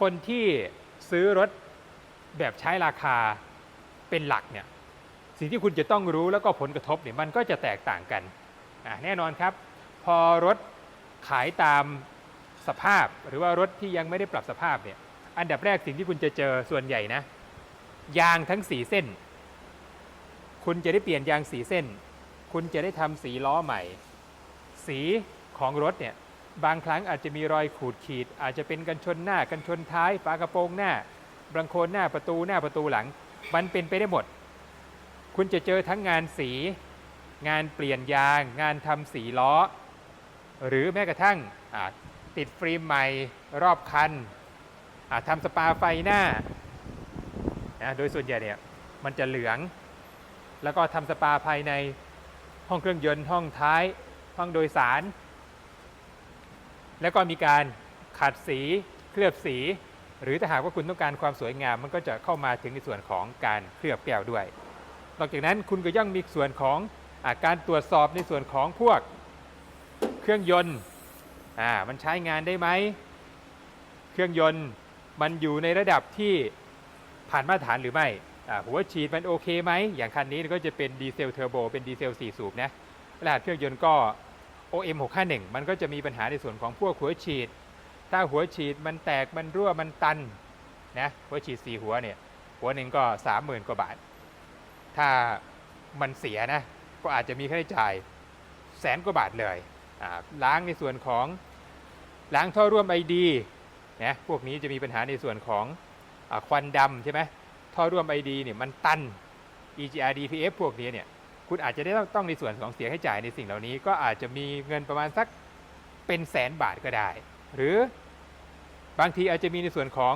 คนที่ซื้อรถแบบใช้ราคาเป็นหลักเนี่ยสิ่งที่คุณจะต้องรู้แล้วก็ผลกระทบเนี่ยมันก็จะแตกต่างกันอะแน่นอนครับ พอรถขายตามสภาพหรือว่ารถที่ยังไม่ได้ปรับสภาพเนี่ยอันดับแรกสิ่งที่คุณจะเจอส่วนใหญ่นะ ยางทั้งสีเส้น คุณจะได้เปลี่ยนยางสีเส้น คุณจะได้ทำสีล้อใหม่ สีของรถเนี่ย บางครั้งอาจจะมีรอยขูดขีด อาจจะเป็นกันชนหน้ากันชนท้ายฝากระโปรงหน้าบังโคลนหน้าประตูหน้าประตูหลัง มันเป็นไปได้หมด คุณจะเจอทั้งงานสี งานเปลี่ยนยาง งานทำสีล้อ หรือแม้กระทั่งติดฟิล์มใหม่รอบคันทำสปาไฟหน้านะโดยส่วนใหญ่เนี่ยมันจะเหลือง แล้วก็ทำสปาภายในห้องเครื่องยนต์ห้องท้าย ห้องโดยสาร แล้วก็มีการขัดสีเคลือบสี หรือถ้าหากว่าคุณต้องการความสวยงาม มันก็จะเข้ามาถึงในส่วนของการเคลือบแก้วด้วย นอกจากนั้นคุณก็ยังมีส่วนของอาการตรวจสอบในส่วนของพวกเครื่องยนต์มันใช้งานได้ไหม เครื่องยนต์มันอยู่ในระดับที่ผ่านมาตรฐานหรือไม่ หัวฉีดมันโอเคไหม อย่างคันนี้ก็จะเป็นดีเซลเทอร์โบ เป็นดีเซล 4 สูบนะรหัสเครื่องยนต์ก็ OM 651มันก็จะมีปัญหาในส่วนของพวกหัวฉีด ถ้าหัวฉีดมันแตกมันรั่วมันตันนะหัวฉีด 4 หัวเนี่ยหัวหนึ่งก็ 30,000 กว่าบาท ถ้ามันเสียนะก็อาจจะมีค่าใช้จ่ายแสนกว่าบาทเลยล้างในส่วนของล้างท่อร่วมไอดีนะพวกนี้จะมีปัญหาในส่วนของอควันดำใช่ไหมท่อร่วมไอดีเนี่ยมันตัน EGR DPF พวกนี้เนี่ย คุณอาจจะได้ต้องในส่วนของเสียค่าใช้จ่ายในสิ่งเหล่านี้ ก็อาจจะมีเงินประมาณสักเป็นแสนบาทก็ได้ หรือบางทีอาจจะมีในส่วนของ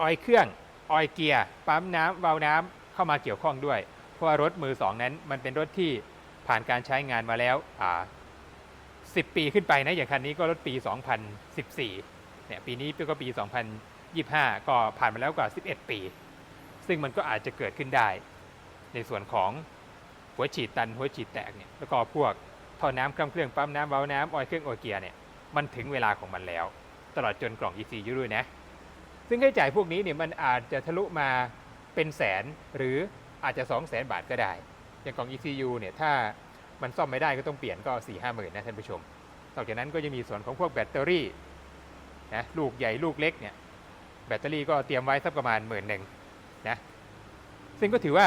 ออยเครื่องออยเกียร์ปั๊มน้ำวาล์วน้ำเข้ามาเกี่ยวข้องด้วย เพราะว่ารถมือสองนั้น มันเป็นรถที่ผ่านการใช้งานมาแล้วอ่า10 ปีขึ้นไปนะอย่างคันนี้ก็รถปี 2014เนี่ยปีนี้ก็ปี 2025 ก็ผ่านมาแล้วกว่า 11 ปี ซึ่งมันก็อาจจะเกิดขึ้นได้ ในส่วนของหัวฉีดตันหัวฉีดแตกเนี่ยแล้วก็พวกท่อน้ำเครื่องเครื่องปั๊มน้ำเบาน้ำออยเครื่องออยเกียร์เนี่ยมันถึงเวลาของมันแล้ว ตลอดจนกล่อง ECU ด้วยนะ ซึ่งค่าใช้จ่ายพวกนี้เนี่ยมันอาจจะทะลุมาเป็นแสนหรืออาจจะ 2 0 0แสนบาทก็ได้ อย่างกล่อง ECU เนี่ยถ้ามันซ่อมไม่ได้ก็ต้องเปลี่ยนก็ 4 5หมื่นนะท่านผู้ชมนอกจากนั้นก็จะมีส่วนของพวกแบตเตอรี่นะลูกใหญ่ลูกเล็กเนี่ยแบตเตอรี่ก็เตรียมไว้สักประมาณหมื่นหนึ่งนะซึ่งก็ถือว่า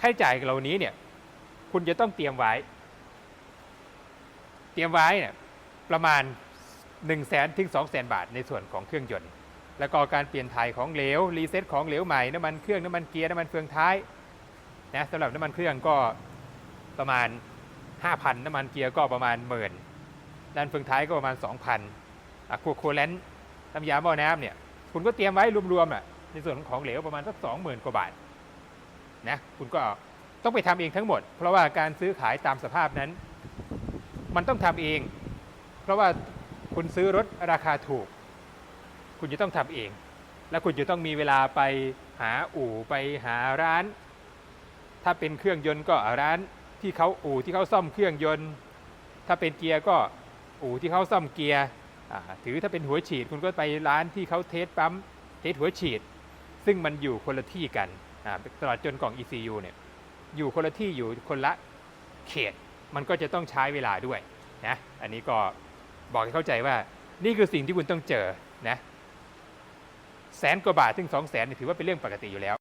ค่าใช้จ่ายเหล่านี้เนี่ย คุณจะต้องเตรียมไว้ เตรียมไว้เนี่ยประมาณ1 0 0 0 0แสนถึง2 0 0 0 0บาทในส่วนของเครื่องยนต์ แล้วก็การเปลี่ยนถ่ายของเหลว รีเซ็ตของเหลวใหม่น้ำมันเครื่องน้ำมันเกียร์น้ำมันเฟืองท้ายนะสำหรับน้ำมันเครื่องก็ประมาณ 5,000 น้ำมันเกียร์ก็ประมาณหมื่นด้านเฟืองท้ายก็ประมาณ 2,000อะพวกโคแลนต์น้ำยาหม้อน้ำเนี่ยคุณก็เตรียมไว้รวมๆอะในส่วนของของเหลวประมาณสัก20,000กว่าบาท นะคุณก็ต้องไปทำเองทั้งหมด เพราะว่าการซื้อขายตามสภาพนั้น มันต้องทำเอง เพราะว่าคุณซื้อรถราคาถูก คุณจะต้องทำเอง และคุณจะต้องมีเวลาไปหาอู่ไปหาร้าน ถ้าเป็นเครื่องยนต์ก็ร้านที่เขาอู่ที่เขาซ่อมเครื่องยนต์ ถ้าเป็นเกียร์ก็อู่ที่เขาซ่อมเกียร์ถือถ้าเป็นหัวฉีดคุณก็ไปร้านที่เขาเทสปั๊มเทสหัวฉีด ซึ่งมันอยู่คนละที่กันตลอดจนกล่อง ECU เนี่ยอยู่คนละที่อยู่คนละเขต มันก็จะต้องใช้เวลาด้วยนะอันนี้ก็บอกให้เข้าใจว่านี่คือสิ่งที่คุณต้องเจอนะแสนกว่าบาทถึงสองแสนถือว่าเป็นเรื่องปกติอยู่แล้ว